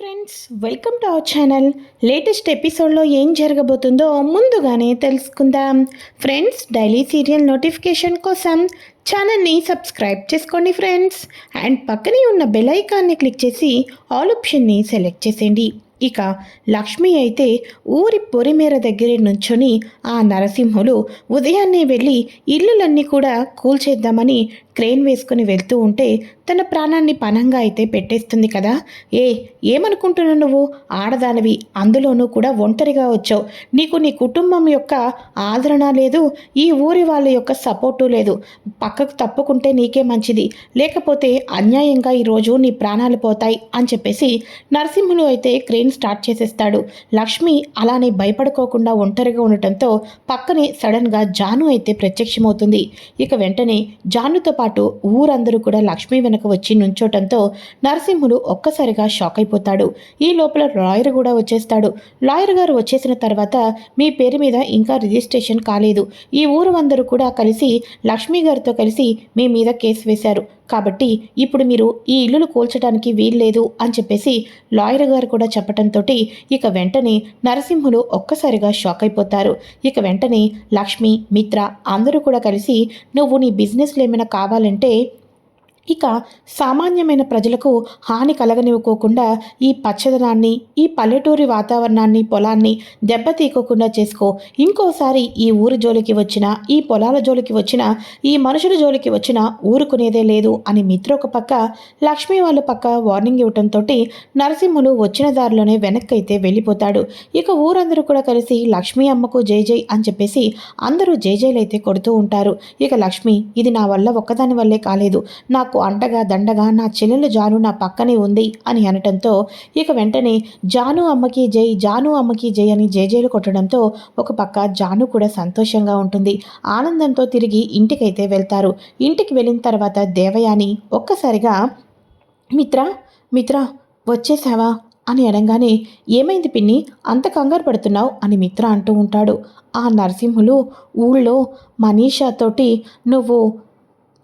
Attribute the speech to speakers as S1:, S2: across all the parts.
S1: Friends welcome to our channel. Latest ఎపిసోడ్లో ఏం జరగబోతుందో ముందుగానే తెలుసుకుందాం. ఫ్రెండ్స్ డైలీ సీరియల్ నోటిఫికేషన్ కోసం ఛానల్ని సబ్స్క్రైబ్ చేసుకోండి ఫ్రెండ్స్. అండ్ పక్కనే ఉన్న బెల్ ఐకాన్ని క్లిక్ చేసి ఆల్ ఆప్షన్ని సెలెక్ట్ చేసేయండి. ఇక లక్ష్మి అయితే ఊరి పొరిమేర దగ్గర నుంచొని ఆ నరసింహులు ఉదయాన్నే వెళ్ళి ఇల్లులన్నీ కూడా కూల్చేద్దామని క్రేన్ వేసుకుని వెళ్తూ ఉంటే తన ప్రాణాన్ని పణంగా అయితే పెట్టేస్తుంది కదా. ఏ ఏమనుకుంటున్నావు నువ్వు? ఆడదానివి అందులోనూ కూడా ఒంటరిగా వచ్చావు. నీకు నీ కుటుంబం యొక్క ఆదరణ లేదు ఈ ఊరి వాళ్ళ యొక్క సపోర్టు లేదు. పక్కకు తప్పుకుంటే నీకే మంచిది. లేకపోతే అన్యాయంగా ఈరోజు నీ ప్రాణాలు పోతాయి అని చెప్పేసి నరసింహులు అయితే క్రేన్ స్టార్ట్ చేసేస్తాడు. లక్ష్మి అలానే భయపడుకోకుండా ఒంటరిగా ఉండటంతో పక్కనే సడన్గా జాను అయితే ప్రత్యక్షమవుతుంది. ఇక వెంటనే జానుతో పాటు ఊరందరూ కూడా లక్ష్మి వెనక వచ్చి నుంచోటంతో నరసింహుడు ఒక్కసారిగా షాక్ అయిపోతాడు. ఈ లోపల లాయర్ కూడా వచ్చేస్తాడు. లాయర్ గారు వచ్చేసిన తర్వాత మీ పేరు మీద ఇంకా రిజిస్ట్రేషన్ కాలేదు. ఈ ఊరు అందరూ కూడా కలిసి లక్ష్మి గారితో కలిసి మీ మీద కేసు వేశారు. కాబట్టి ఇప్పుడు మీరు ఈ ఇల్లులు కూల్చడానికి వీల్లేదు అని చెప్పేసి లాయర్ గారు కూడా చెప్పడంతో ఇక వెంటనే నరసింహులు ఒక్కసారిగా షాక్ అయిపోతారు. ఇక వెంటనే లక్ష్మి మిత్ర అందరూ కూడా కలిసి నువ్వు నీ బిజినెస్లో ఏమైనా కావాలంటే ఇక సామాన్యమైన ప్రజలకు హాని కలగనివ్వకోకుండా ఈ పచ్చదనాన్ని ఈ పల్లెటూరి వాతావరణాన్ని పొలాన్ని దెబ్బతీయకోకుండా చేసుకో. ఇంకోసారి ఈ ఊరి జోలికి వచ్చిన ఈ పొలాల జోలికి వచ్చిన ఈ మనుషుల జోలికి వచ్చిన ఊరుకునేదే లేదు అని మిత్ర ఒక పక్క లక్ష్మి వాళ్ళ పక్క వార్నింగ్ ఇవ్వటంతో నరసింహులు వచ్చిన దారిలోనే వెనక్కైతే వెళ్ళిపోతాడు. ఇక ఊరందరూ కూడా కలిసి లక్ష్మీ అమ్మకు జై జై అని చెప్పేసి అందరూ జై జైలు అయితే కొడుతూ ఉంటారు. ఇక లక్ష్మి ఇది నా వల్ల ఒక్కదాని వల్లే కాలేదు. నాకు నాకు అండగా దండగా నా చెల్లెలు జాను నా పక్కనే ఉంది అని అనటంతో ఇక వెంటనే జాను అమ్మకి జై జాను అమ్మకి జై అని జేజేలు కొట్టడంతో ఒక పక్క జాను కూడా సంతోషంగా ఉంటుంది. ఆనందంతో తిరిగి ఇంటికైతే వెళ్తారు. ఇంటికి వెళ్ళిన తర్వాత దేవయాని ఒక్కసారిగా మిత్ర మిత్ర వచ్చేసావా? అని అనగానే ఏమైంది పిన్ని? అంత కంగారు పడుతున్నావు? అని మిత్ర అంటూ ఉంటాడు. ఆ నరసింహులు ఊళ్ళో మనీషాతోటి నువ్వు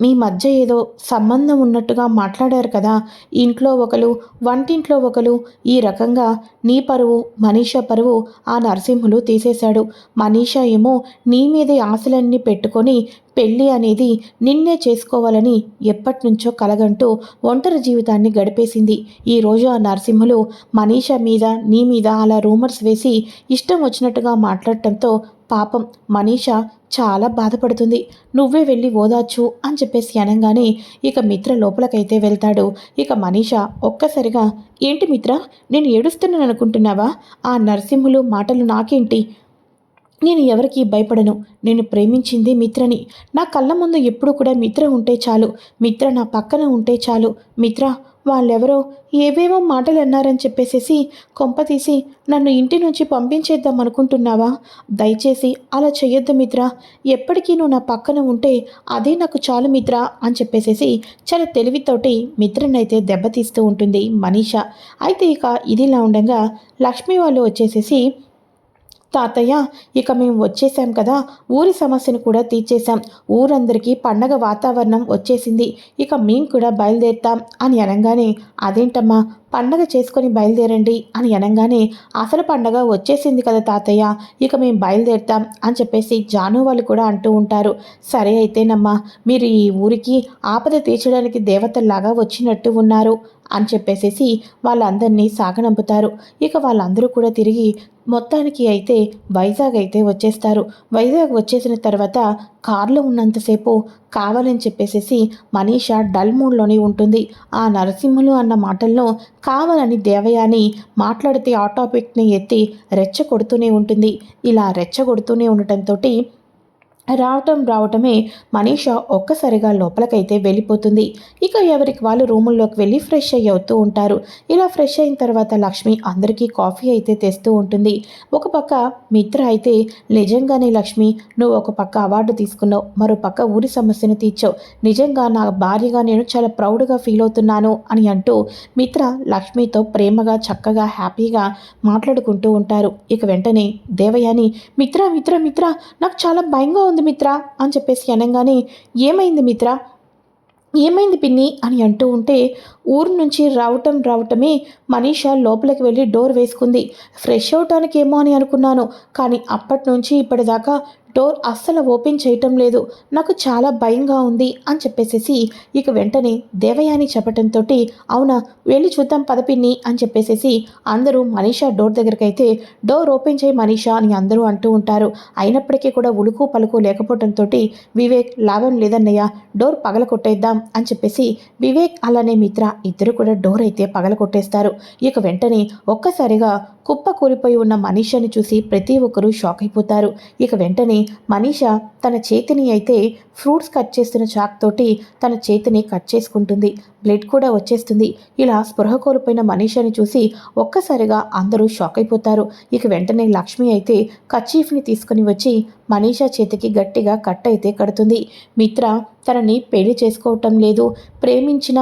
S1: మీ మధ్య ఏదో సంబంధం ఉన్నట్టుగా మాట్లాడారు కదా. ఇంట్లో ఒకరు వంటింట్లో ఒకరు ఈ రకంగా నీ పరువు మనీష పరువు ఆ నరసింహులు తీసేశాడు. మనీషా ఏమో నీ మీదే ఆశలన్నీ పెట్టుకొని పెళ్ళి అనేది నిన్నే చేసుకోవాలని ఎప్పటినుంచో కలగంటూ ఒంటరి జీవితాన్ని గడిపేసింది. ఈరోజు ఆ నరసింహులు మనీష మీద నీ మీద అలా రూమర్స్ వేసి ఇష్టం వచ్చినట్టుగా మాట్లాడటంతో పాపం మనీషా చాలా బాధపడుతుంది. నువ్వే వెళ్ళి ఓదాచ్చు అని చెప్పేసి అనగానే ఇక మిత్ర లోపలకైతే వెళ్తాడు. ఇక మనీష ఒక్కసారిగా ఏంటి మిత్ర నేను ఏడుస్తున్నాను అనుకుంటున్నావా ఆ నరసింహులు మాటలు నాకేంటి? నేను ఎవరికి భయపడను. నేను ప్రేమించింది మిత్రని. నా కళ్ళ ముందు ఎప్పుడు కూడా మిత్ర ఉంటే చాలు. మిత్ర నా పక్కన ఉంటే చాలు. మిత్ర వాళ్ళెవరో ఏవేవో మాటలు అన్నారని చెప్పేసేసి కొంపతీసి నన్ను ఇంటి నుంచి పంపించేద్దాం అనుకుంటున్నావా? దయచేసి అలా చెయ్యొద్దు మిత్ర. ఎప్పటికీ నువ్వు నా పక్కన ఉంటే అదే నాకు చాలు మిత్ర అని చెప్పేసేసి చాలా తెలివితోటి మిత్రనైతే దెబ్బతీస్తూ ఉంటుంది మనీష. అయితే ఇక ఇదిలా ఉండగా లక్ష్మి వాళ్ళు వచ్చేసేసి తాతయ్య ఇక మేము వచ్చేసాం కదా. ఊరి సమస్యను కూడా తీర్చేశాం. ఊరందరికీ పండగ వాతావరణం వచ్చేసింది. ఇక మేము కూడా బయలుదేరుతాం అని అనగానే అదేంటమ్మా పండగ చేసుకొని బయలుదేరండి అని అనగానే అసలు పండగ వచ్చేసింది కదా తాతయ్య ఇక మేము బయలుదేరుతాం అని చెప్పేసి జాను వాళ్ళు కూడా అంటూ ఉంటారు. సరే అయితేనమ్మా మీరు ఈ ఊరికి ఆపద తీర్చడానికి దేవతల్లాగా వచ్చినట్టు ఉన్నారు. అని చెప్పేసేసి వాళ్ళందరినీ సాగనంపుతారు. ఇక వాళ్ళందరూ కూడా తిరిగి మొత్తానికి అయితే వైజాగ్ అయితే వచ్చేస్తారు. వైజాగ్ వచ్చేసిన తర్వాత కారులో ఉన్నంతసేపు కావాలని చెప్పేసేసి మనీషా డల్ మూడ్లోనే ఉంటుంది. ఆ నరసింహులు అన్న మాటల్లో కావాలని దేవయాని మాట్లాడితే ఆ టాపిక్ని ఎత్తి రెచ్చగొడుతూనే ఉంటుంది. ఇలా రెచ్చగొడుతూనే ఉండటంతో రావటం రావటమే మనీషా ఒక్కసారిగా లోపలికైతే వెళ్ళిపోతుంది. ఇక ఎవరికి వాళ్ళు రూముల్లోకి వెళ్ళి ఫ్రెష్ అయ్యి అవుతూ ఉంటారు. ఇలా ఫ్రెష్ అయిన తర్వాత లక్ష్మి అందరికీ కాఫీ అయితే తెస్తూ ఉంటుంది. ఒక పక్క మిత్ర అయితే నిజంగానే లక్ష్మి నువ్వు ఒక పక్క అవార్డు తీసుకున్నావు. మరో పక్క ఊరి సమస్యను తీర్చావు. నిజంగా నా భార్యగా నేను చాలా ప్రౌడ్గా ఫీల్ అవుతున్నాను అని అంటూ మిత్ర లక్ష్మితో ప్రేమగా చక్కగా హ్యాపీగా మాట్లాడుకుంటూ ఉంటారు. ఇక వెంటనే దేవయాని మిత్ర మిత్ర మిత్ర నాకు చాలా భయంగా ఉంది. మిత్ర? అని చెప్పేసి అనగానే ఏమైంది మిత్ర? ఏమైంది పిన్ని? అని అంటూ ఉంటే ఊరు నుంచి రావటం రావటమే మనీషా లోపలికి వెళ్ళి డోర్ వేసుకుంది. ఫ్రెష్ అవటానికేమో అని అనుకున్నాను కానీ అప్పటి నుంచి ఇప్పటిదాకా డోర్ అస్సలు ఓపెన్ చేయటం లేదు. నాకు చాలా భయంగా ఉంది అని చెప్పేసేసి ఇక వెంటనే దేవయాని చెప్పటంతో అవునా వెళ్ళి చూద్దాం పదపిన్ని అని చెప్పేసేసి అందరూ మనీషా డోర్ దగ్గరకైతే డోర్ ఓపెన్ చేయి మనీషా అని అందరూ అంటూ ఉంటారు. అయినప్పటికీ కూడా ఉలుకు పలుకు లేకపోవడంతో వివేక్ లాభం లేదన్నయ్య డోర్ పగల కొట్టేద్దాం అని చెప్పేసి వివేక్ అలానే మిత్ర ఇద్దరు కూడా డోర్ అయితే పగల కొట్టేస్తారు ఇక వెంటనే ఒక్కసారిగా కుప్ప కూలిపోయి ఉన్న మనీషాని చూసి ప్రతి ఒక్కరూ షాక్ అయిపోతారు. ఇక వెంటనే మనీష తన చేతిని అయితే ఫ్రూట్స్ కట్ చేస్తున్న చాక్ తోటి తన చేతిని కట్ చేసుకుంటుంది. బ్లడ్ కూడా వచ్చేస్తుంది. ఇలా స్పృహ కోల్పోయిన మనీషాని చూసి ఒక్కసారిగా అందరూ షాక్ అయిపోతారు. ఇక వెంటనే లక్ష్మి అయితే కచీఫ్ని తీసుకుని వచ్చి మనీషా చేతికి గట్టిగా కట్ అయితే కడుతుంది. మిత్ర తనని పెళ్ళి చేసుకోవటం లేదు. ప్రేమించిన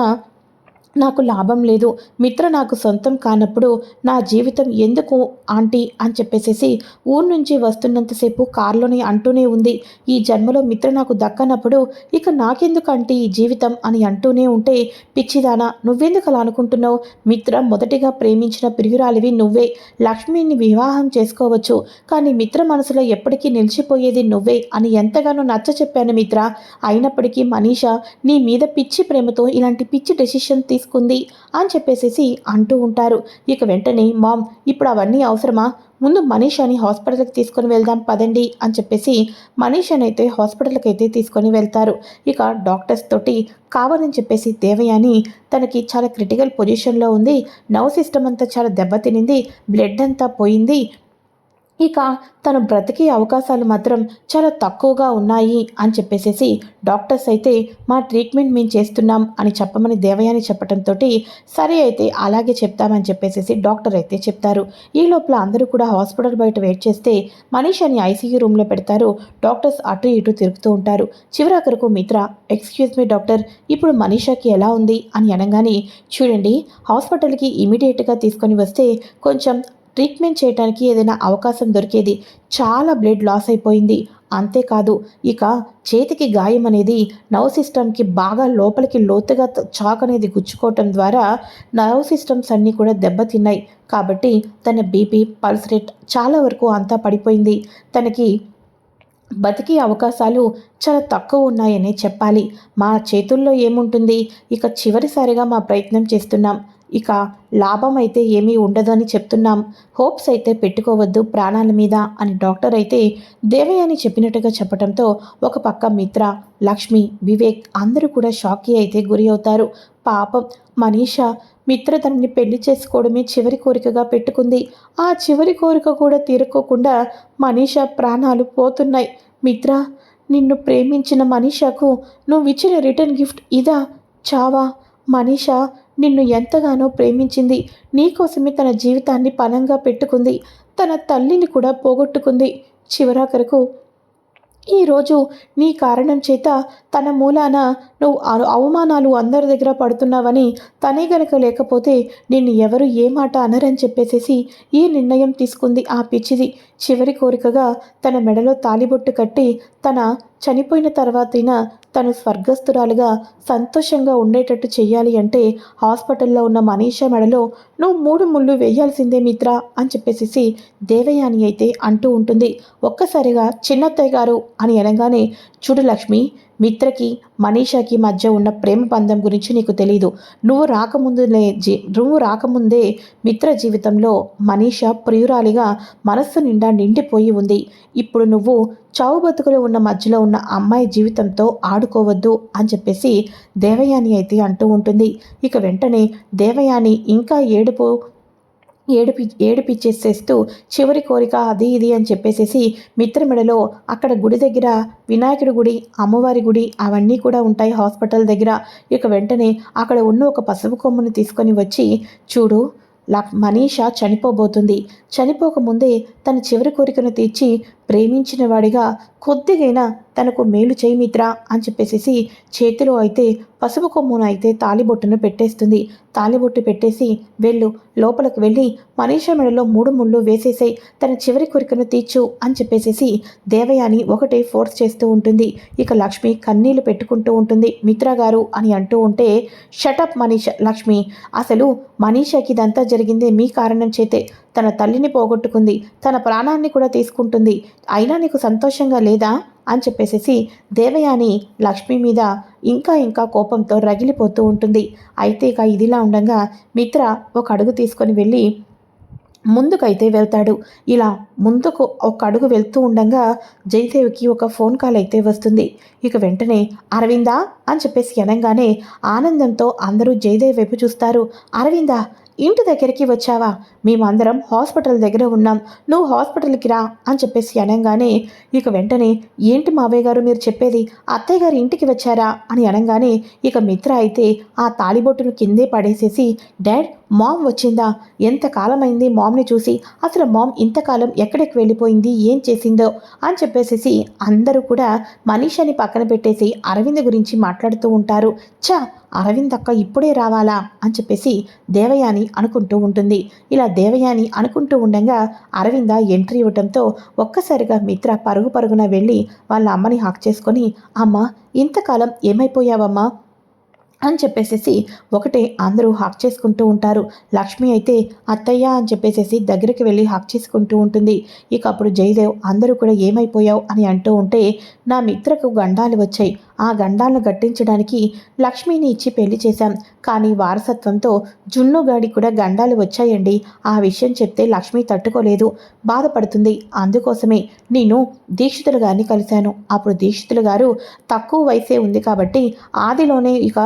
S1: నాకు లాభం లేదు మిత్ర నాకు సొంతం కానప్పుడు నా జీవితం ఎందుకు ఆంటీ అని చెప్పేసేసి ఊరు నుంచి వస్తున్నంతసేపు కారులోనే అంటూనే ఉంది. ఈ జన్మలో మిత్ర నాకు దక్కనప్పుడు ఇక నాకెందుకు ఆంటీ ఈ జీవితం అని అంటూనే ఉంటే పిచ్చిదానా నువ్వెందుకు అలా అనుకుంటున్నావు? మిత్ర మొదటిగా ప్రేమించిన ప్రియురాలివి నువ్వే. లక్ష్మిని వివాహం చేసుకోవచ్చు కానీ మిత్ర మనసులో ఎప్పటికీ నిలిచిపోయేది నువ్వే అని ఎంతగానో నచ్చ చెప్పాను మిత్ర. అయినప్పటికీ మనీషా నీ మీద పిచ్చి ప్రేమతో ఇలాంటి పిచ్చి డెసిషన్ తీసుకుంది అని చెప్పేసేసి అంటూ ఉంటారు. ఇక వెంటనే మామ్ ఇప్పుడు అవన్నీ అవసరమా? ముందు మనీషాని హాస్పిటల్కి తీసుకొని వెళ్దాం పదండి అని చెప్పేసి మనీషాని అయితే హాస్పిటల్కి అయితే తీసుకొని వెళ్తారు. ఇక డాక్టర్స్ తోటి కావాలని చెప్పేసి దేవయాని తనకి చాలా క్రిటికల్ పొజిషన్లో ఉంది. నర్వ్ సిస్టమ్ అంతా చాలా దెబ్బతినింది. బ్లడ్ అంతా పోయింది. ఇక తను బ్రతికే అవకాశాలు మాత్రం చాలా తక్కువగా ఉన్నాయి అని చెప్పేసేసి డాక్టర్స్ అయితే మా ట్రీట్మెంట్ మేము చేస్తున్నాం అని చెప్పమని దేవయాని చెప్పడంతో సరే అయితే అలాగే చెప్తామని చెప్పేసేసి డాక్టర్ అయితే చెప్తారు. ఈ లోపల అందరూ కూడా హాస్పిటల్ బయట వెయిట్ చేస్తే మనీషాని ఐసీయూ రూమ్లో పెడతారు. డాక్టర్స్ అటు ఇటు తిరుగుతూ ఉంటారు. చివరాఖరకు మిత్ర ఎక్స్క్యూజ్ మీ డాక్టర్ ఇప్పుడు మనీషాకి ఎలా ఉంది? అని అనగానే చూడండి హాస్పిటల్కి ఇమీడియట్గా తీసుకొని వస్తే కొంచెం ట్రీట్మెంట్ చేయడానికి ఏదైనా అవకాశం దొరికేది చాలా బ్లడ్ లాస్ అయిపోయింది. అంతేకాదు ఇక చేతికి గాయం అనేది నర్వ్ సిస్టమ్కి బాగా లోపలికి లోతుగా చాక్ అనేది గుచ్చుకోవటం ద్వారా నర్వ్ సిస్టమ్స్ అన్నీ కూడా దెబ్బతిన్నాయి. కాబట్టి తన బీపీ పల్స్ రేట్ చాలా వరకు అంతా పడిపోయింది. తనకి బతికే అవకాశాలు చాలా తక్కువ ఉన్నాయనే చెప్పాలి. మా చేతుల్లో ఏముంటుంది? ఇక చివరిసారిగా మా ప్రయత్నం చేస్తున్నాం. ఇక లాభం అయితే ఏమీ ఉండదని చెప్తున్నాం. హోప్స్ అయితే పెట్టుకోవద్దు ప్రాణాల మీద అని డాక్టర్ అయితే దేవయ్య అని చెప్పినట్టుగా చెప్పడంతో ఒక పక్క మిత్ర లక్ష్మి వివేక్ అందరూ కూడా షాక్కి అయితే గురి అవుతారు. పాపం మనీషా మిత్ర తనని పెళ్ళి చేసుకోవడమే చివరి కోరికగా పెట్టుకుంది. ఆ చివరి కోరిక కూడా తీరుకోకుండా మనీషా ప్రాణాలు పోతున్నాయి. మిత్ర నిన్ను ప్రేమించిన మనీషాకు నువ్వు ఇచ్చిన రిటర్న్ గిఫ్ట్ ఇదా? చావా? మనీషా నిన్ను ఎంతగానో ప్రేమించింది. నీకోసమే తన జీవితాన్ని పనంగా పెట్టుకుంది. తన తల్లిని కూడా పోగొట్టుకుంది. చివరాఖరకు ఈరోజు నీ కారణం చేత తన మూలాన నువ్వు అవమానాలు అందరి దగ్గర పడుతున్నావని తనే గనక లేకపోతే నిన్ను ఎవరు ఏ మాట అనరని చెప్పేసేసి ఈ నిర్ణయం తీసుకుంది ఆ పిచ్చిది. చివరి కోరికగా తన మెడలో తాలిబొట్టు కట్టి తన చనిపోయిన తర్వాతైనా తను స్వర్గస్థురాలుగా సంతోషంగా ఉండేటట్టు చెయ్యాలి అంటే హాస్పిటల్లో ఉన్న మనీషా మెడలో నువ్వు మూడు ముళ్ళు వేయాల్సిందే మిత్ర అని చెప్పేసి దేవయాని అయితే అంటూ ఉంటుంది. ఒక్కసారిగా చిన్నత్తయ్య గారు అని అనగానే చూడు లక్ష్మి మిత్రకి మనీషాకి మధ్య ఉన్న ప్రేమ బంధం గురించి నీకు తెలీదు. నువ్వు రాకముందులే జీ నువ్వు రాకముందే మిత్ర జీవితంలో మనీష ప్రియురాలిగా మనస్సు నిండా నిండిపోయి ఉంది. ఇప్పుడు నువ్వు చావు బతుకులు ఉన్న మధ్యలో ఉన్న అమ్మాయి జీవితంతో ఆడుకోవద్దు అని చెప్పేసి దేవయాని అయితే అంటూ ఉంటుంది. ఇక వెంటనే దేవయాని ఇంకా ఏడుపు ఏడిపి ఏడిపిచ్చేసేస్తూ చివరి కోరిక అది ఇది అని చెప్పేసేసి మిత్రమెడలో అక్కడ గుడి దగ్గర వినాయకుడి గుడి అమ్మవారి గుడి అవన్నీ కూడా ఉంటాయి హాస్పిటల్ దగ్గర. ఇక వెంటనే అక్కడ ఉన్న ఒక పసుపు కొమ్మును తీసుకొని వచ్చి చూడు లక్ మనీషా చనిపోబోతుంది. చనిపోకముందే తన చివరి కోరికను తీర్చి ప్రేమించిన వాడిగా కొద్దిగైనా తనకు మేలు చేయి మిత్ర అని చెప్పేసి చేతిలో అయితే పసుపు కొమ్మును అయితే తాలిబొట్టును పెట్టేస్తుంది. తాలిబొట్టు పెట్టేసి వెళ్ళు లోపలికి వెళ్ళి మనీష మెడలో మూడు ముళ్ళు వేసేసాయి తన చివరి కోరికను తీర్చు అని చెప్పేసి దేవయాని ఒకటే ఫోర్స్ చేస్తూ ఉంటుంది. ఇక లక్ష్మి కన్నీళ్ళు పెట్టుకుంటూ ఉంటుంది. మిత్ర గారు అని అంటూ ఉంటే షటప్ మనీష లక్ష్మి! అసలు మనీషాకి ఇదంతా జరిగిందే మీ కారణం చేతే తన తల్లిని పోగొట్టుకుంది. తన ప్రాణాన్ని కూడా తీసుకుంటుంది. అయినా నీకు సంతోషంగా లేదా? అని చెప్పేసేసి దేవయాని లక్ష్మి మీద ఇంకా ఇంకా కోపంతో రగిలిపోతూ ఉంటుంది. అయితే ఇక ఇదిలా ఉండగా మిత్ర ఒక అడుగు తీసుకొని వెళ్ళి ముందుకైతే వెళ్తాడు. ఇలా ముందుకు ఒక అడుగు వెళ్తూ ఉండగా జయదేవికి ఒక ఫోన్ కాల్ అయితే వస్తుంది. ఇక వెంటనే అరవిందా? అని చెప్పేసి అనగానే ఆనందంతో అందరూ జయదేవి వైపు చూస్తారు. అరవిందా ఇంటి దగ్గరికి వచ్చావా? మేమందరం హాస్పిటల్ దగ్గర ఉన్నాం. నువ్వు హాస్పిటల్కి రా అని చెప్పేసి అనగానే ఇక వెంటనే ఏంటి మావయ్య గారు మీరు చెప్పేది? అత్తయ్య గారు ఇంటికి వచ్చారా? అని అనగానే ఇక మిత్ర అయితే ఆ తాళిబొట్టును కిందే పడేసేసి డాడ్ మామ్ వచ్చిందా? ఎంతకాలమైంది మామ్ని చూసి? అసలు మామ్ ఇంతకాలం ఎక్కడికి వెళ్ళిపోయింది? ఏం చేసిందో? అని చెప్పేసేసి అందరూ కూడా మనీషాని పక్కన పెట్టేసి అరవింద్ గురించి మాట్లాడుతూ ఉంటారు. చ అరవింద్ అక్క ఇప్పుడే రావాలా? అని చెప్పేసి దేవయాని అనుకుంటూ ఉంటుంది. ఇలా దేవయాని అనుకుంటూ ఉండగా అరవింద ఎంట్రీ ఇవ్వడంతో ఒక్కసారిగా మిత్ర పరుగు పరుగున వెళ్ళి వాళ్ళ అమ్మని హాక్ చేసుకొని అమ్మ ఇంతకాలం ఏమైపోయావమ్మా? అని చెప్పేసేసి ఒకటే అందరూ హాక్ చేసుకుంటూ ఉంటారు. లక్ష్మి అయితే అత్తయ్య అని చెప్పేసేసి దగ్గరికి వెళ్ళి హాక్ చేసుకుంటూ ఉంటుంది. ఇక అప్పుడు జయదేవ్ అందరూ కూడా ఏమైపోయావు అని అంటూ ఉంటే నా మిత్రకు గండాలు వచ్చాయి. ఆ గండాలను గట్టించడానికి లక్ష్మిని ఇచ్చి పెళ్ళి చేశాం. కానీ వారసత్వంతో జున్నుగాడి కూడా గండాలు వచ్చాయండి. ఆ విషయం చెప్తే లక్ష్మి తట్టుకోలేదు. బాధపడుతుంది. అందుకోసమే నేను దీక్షితులు గారిని కలిశాను. అప్పుడు దీక్షితులు గారు తక్కువ వయసే ఉంది కాబట్టి ఆదిలోనే ఇక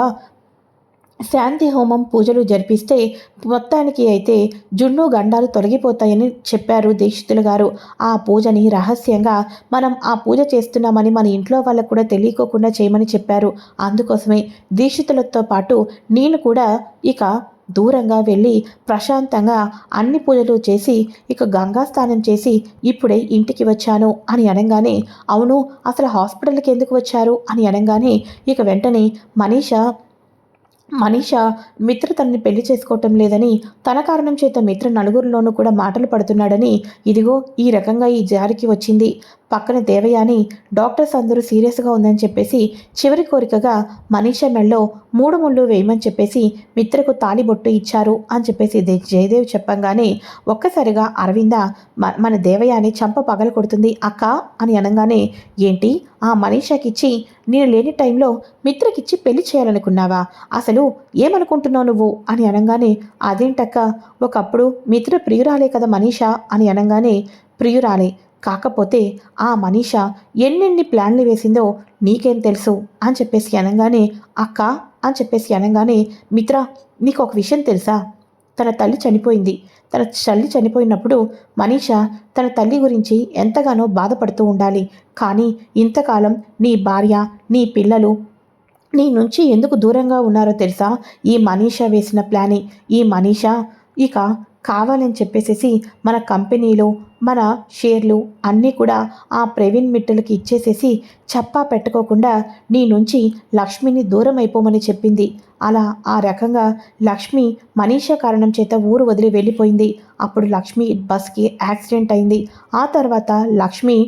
S1: శాంతి హోమం పూజలు జరిపిస్తే మొత్తానికి అయితే జున్ను గండాలు తొలగిపోతాయని చెప్పారు దీక్షితులు గారు. ఆ పూజని రహస్యంగా మనం ఆ పూజ చేస్తున్నామని మన ఇంట్లో వాళ్ళకు కూడా తెలియకోకుండా చేయమని చెప్పారు. అందుకోసమే దీక్షితులతో పాటు నేను కూడా ఇక దూరంగా వెళ్ళి ప్రశాంతంగా అన్ని పూజలు చేసి ఇక గంగా స్నానం చేసి ఇప్పుడే ఇంటికి వచ్చాను అని అనగానే అవును అసలు హాస్పిటల్కి ఎందుకు వచ్చారు అని అనగానే ఇక వెంటనే మనీషా మనీష మిత్ర తనని పెళ్ళి చేసుకోవటం లేదని తన కారణం చేత మిత్ర నలుగురిలోనూ కూడా మాటలు పడుతున్నాడని ఇదిగో ఈ రకంగా ఈ జారికి వచ్చింది. పక్కన దేవయాని డాక్టర్స్ అందరూ సీరియస్గా ఉందని చెప్పేసి చివరి కోరికగా మనీష మెళ్ళో మూడు ముళ్ళు వేయమని చెప్పేసి మిత్రకు తాలిబొట్టు ఇచ్చారు అని చెప్పేసి దే- జయదేవ్ చెప్పంగానే ఒక్కసారిగా అరవింద మన దేవయాని చంప పగల కొడుతుంది అక్క అని అనగానే ఏంటి? ఆ మనీషాకిచ్చి నేను లేని టైంలో మిత్రకిచ్చి పెళ్ళి చేయాలనుకున్నావా? అసలు ఏమనుకుంటున్నావు నువ్వు? అని అనగానే అదేంటక్క? ఒకప్పుడు మిత్ర ప్రియురాలే కదా మనీషా అని అనగానే ప్రియురాలే కాకపోతే ఆ మనీష ఎన్నెన్ని ప్లాన్లు వేసిందో నీకేం తెలుసు అని చెప్పేసి అనగానే అక్క అని చెప్పేసి అనగానే మిత్ర నీకు ఒక విషయం తెలుసా? తన తల్లి చనిపోయింది. తన తల్లి చనిపోయినప్పుడు మనీష తన తల్లి గురించి ఎంతగానో బాధపడుతూ ఉండాలి. కానీ ఇంతకాలం నీ భార్య నీ పిల్లలు నీ నుంచి ఎందుకు దూరంగా ఉన్నారో తెలుసా? ఈ మనీషా వేసిన ప్లానే. ఈ మనీషా ఇక కావాలని చెప్పేసేసి మన కంపెనీలో మన షేర్లు అన్నీ కూడా ఆ ప్రవీణ్ మిట్టలకి ఇచ్చేసేసి చప్పా పెట్టుకోకుండా నీ నుంచి లక్ష్మిని దూరం అయిపోమని చెప్పింది. అలా ఆ రకంగా లక్ష్మి మనీషా కారణం చేత ఊరు వదిలి వెళ్ళిపోయింది. అప్పుడు లక్ష్మి బస్కి యాక్సిడెంట్ అయింది. ఆ తర్వాత లక్ష్మి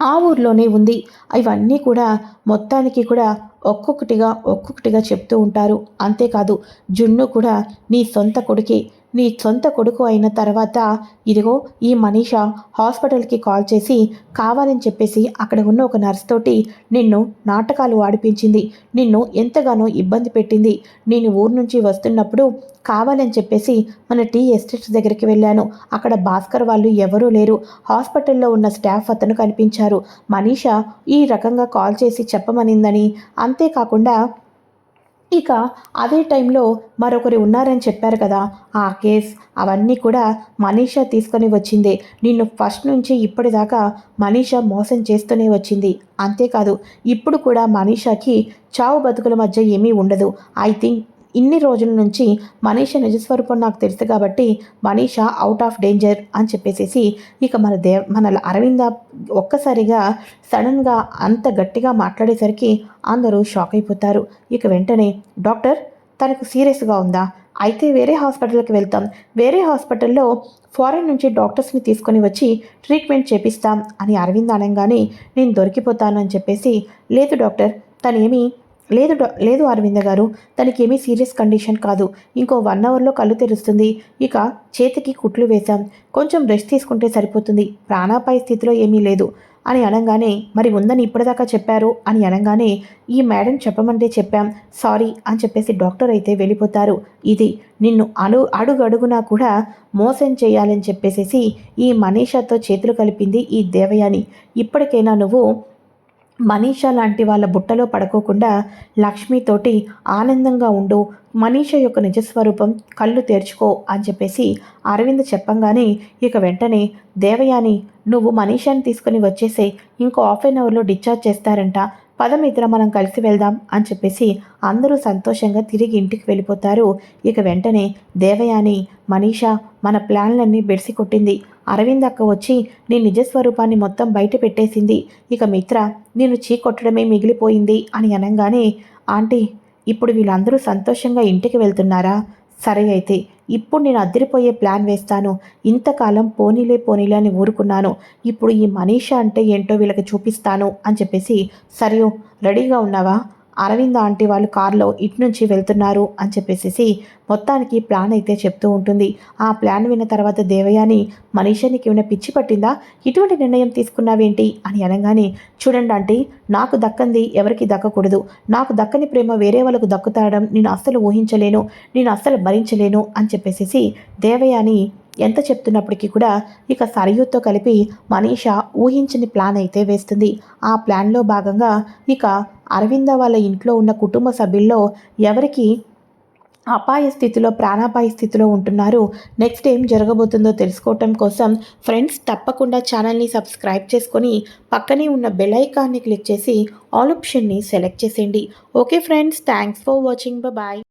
S1: ఆ ఊర్లోనే ఉంది. ఇవన్నీ కూడా మొత్తానికి కూడా ఒక్కొక్కటిగా ఒక్కొక్కటిగా చెప్తూ ఉంటారు. అంతేకాదు జున్ను కూడా నీ సొంత కొడుకే. నీ సొంత కొడుకు అయిన తర్వాత ఇదిగో ఈ మనీష హాస్పిటల్కి కాల్ చేసి కావాలని చెప్పేసి అక్కడ ఉన్న ఒక నర్స్ తోటి నిన్ను నాటకాలు ఆడిపించింది. నిన్ను ఎంతగానో ఇబ్బంది పెట్టింది. నేను ఊరు నుంచి వస్తున్నప్పుడు కావాలని చెప్పేసి మన టీ ఎస్టేట్స్ దగ్గరికి వెళ్ళాను. అక్కడ భాస్కర్ వాళ్ళు ఎవరూ లేరు. హాస్పిటల్లో ఉన్న స్టాఫ్ అతను కనిపించారు. మనీష ఈ రకంగా కాల్ చేసి చెప్పమనిందని. అంతేకాకుండా ఇక అదే టైంలో మరొకరు ఉన్నారని చెప్పారు కదా. ఆ కేస్ అవన్నీ కూడా మనీషా తీసుకొని వచ్చిందే. నిన్ను ఫస్ట్ నుంచి ఇప్పటిదాకా మనీషా మోసం చేస్తూనే వచ్చింది. అంతేకాదు ఇప్పుడు కూడా మనీషాకి చావు బతుకుల మధ్య ఏమీ ఉండదు. ఐ థింక్ ఇన్ని రోజుల నుంచి మనీష నిజస్వరూపం నాకు తెలుసు కాబట్టి మనీష అవుట్ ఆఫ్ డేంజర్ అని చెప్పేసేసి ఇక మన దే మన అరవింద ఒక్కసారిగా సడన్గా అంత గట్టిగా మాట్లాడేసరికి అందరూ షాక్ అయిపోతారు. ఇక వెంటనే డాక్టర్ తనకు సీరియస్గా ఉందా? అయితే వేరే హాస్పిటల్కి వెళ్తాం. వేరే హాస్పిటల్లో ఫారెన్ నుంచి డాక్టర్స్ని తీసుకొని వచ్చి ట్రీట్మెంట్ చేపిస్తాం అని అరవింద్ అనగానే నేను దొరికిపోతానని చెప్పేసి లేదు డాక్టర్ తనేమి లేదు లేదు అరవింద గారు తనకేమీ సీరియస్ కండిషన్ కాదు. ఇంకో వన్ అవర్లో కళ్ళు తెరుస్తుంది. ఇక చేతికి కుట్లు వేశాం. కొంచెం రెస్ట్ తీసుకుంటే సరిపోతుంది. ప్రాణాపాయ స్థితిలో ఏమీ లేదు. అని అనగానే మరి ఉందని ఇప్పటిదాకా చెప్పారు? అని అనగానే ఈ మేడం చెప్పమంటే చెప్పాం. సారీ అని చెప్పేసి డాక్టర్ అయితే వెళ్ళిపోతారు. ఇది నిన్ను అను అడుగడుగునా కూడా మోసం చేయాలని చెప్పేసేసి ఈ మనీషాతో చేతులు కలిపింది ఈ దేవయాని. ఇప్పటికైనా నువ్వు మనీషా లాంటి వాళ్ళ బుట్టలో పడుకోకుండా లక్ష్మితోటి ఆనందంగా ఉండు. మనీష యొక్క నిజస్వరూపం కళ్ళు తెరుచుకో అని చెప్పేసి అరవింద్ చెప్పంగానే ఇక వెంటనే దేవయాని నువ్వు మనీషాని తీసుకుని వచ్చేసే ఇంకో హాఫ్ అన్ అవర్లో డిశ్చార్జ్ చేస్తారంట. పదమిత్ర మనం కలిసి వెళ్దాం అని చెప్పేసి అందరూ సంతోషంగా తిరిగి ఇంటికి వెళ్ళిపోతారు. ఇక వెంటనే దేవయాని మనీషా మన ప్లాన్లన్నీ బెడిసి కొట్టింది. అరవింద్ అక్క వచ్చి నీ నిజస్వరూపాన్ని మొత్తం బయట పెట్టేసింది. ఇక మిత్ర నేను చీకొట్టడమే మిగిలిపోయింది అని అనగానే ఆంటీ ఇప్పుడు వీళ్ళందరూ సంతోషంగా ఇంటికి వెళ్తున్నారా? సరే అయితే ఇప్పుడు నేను అద్దరిపోయే ప్లాన్ వేస్తాను. ఇంతకాలం పోనీలే పోనీలే అని ఊరుకున్నాను. ఇప్పుడు ఈ మనీషా అంటే ఏంటో వీళ్ళకి చూపిస్తాను అని చెప్పేసి సరియు రెడీగా ఉన్నావా? అరవింద్ ఆంటీ వాళ్ళు కారులో ఇటు నుంచి వెళ్తున్నారు అని చెప్పేసి మొత్తానికి ప్లాన్ అయితే చెప్తూ ఉంటుంది. ఆ ప్లాన్ విన్న తర్వాత దేవయాని మనీషానికి ఏమైనా పిచ్చి పట్టిందా? ఇటువంటి నిర్ణయం తీసుకున్నావేంటి? అని అనగానే చూడండి ఆంటీ నాకు దక్కంది ఎవరికి దక్కకూడదు. నాకు దక్కని ప్రేమ వేరే వాళ్ళకు దక్కుతాడడం నేను అస్సలు ఊహించలేను. నేను అస్సలు భరించలేను అని చెప్పేసి దేవయాని ఎంత చెప్తున్నప్పటికీ కూడా ఇక సరయూతో కలిపి మనీష ఊహించని ప్లాన్ అయితే వేస్తుంది. ఆ ప్లాన్లో భాగంగా ఇక అరవింద వాళ్ళ ఇంట్లో ఉన్న కుటుంబ సభ్యుల్లో ఎవరికి అపాయ స్థితిలో ప్రాణాపాయ స్థితిలో ఉంటున్నారు నెక్స్ట్ ఏం జరగబోతుందో తెలుసుకోవటం కోసం ఫ్రెండ్స్ తప్పకుండా ఛానల్ని సబ్స్క్రైబ్ చేసుకొని పక్కనే ఉన్న బెల్ ఐకాన్ని క్లిక్ చేసి ఆల్ ఆప్షన్ని సెలెక్ట్ చేసేయండి. Okay friends thanks for watching. Bye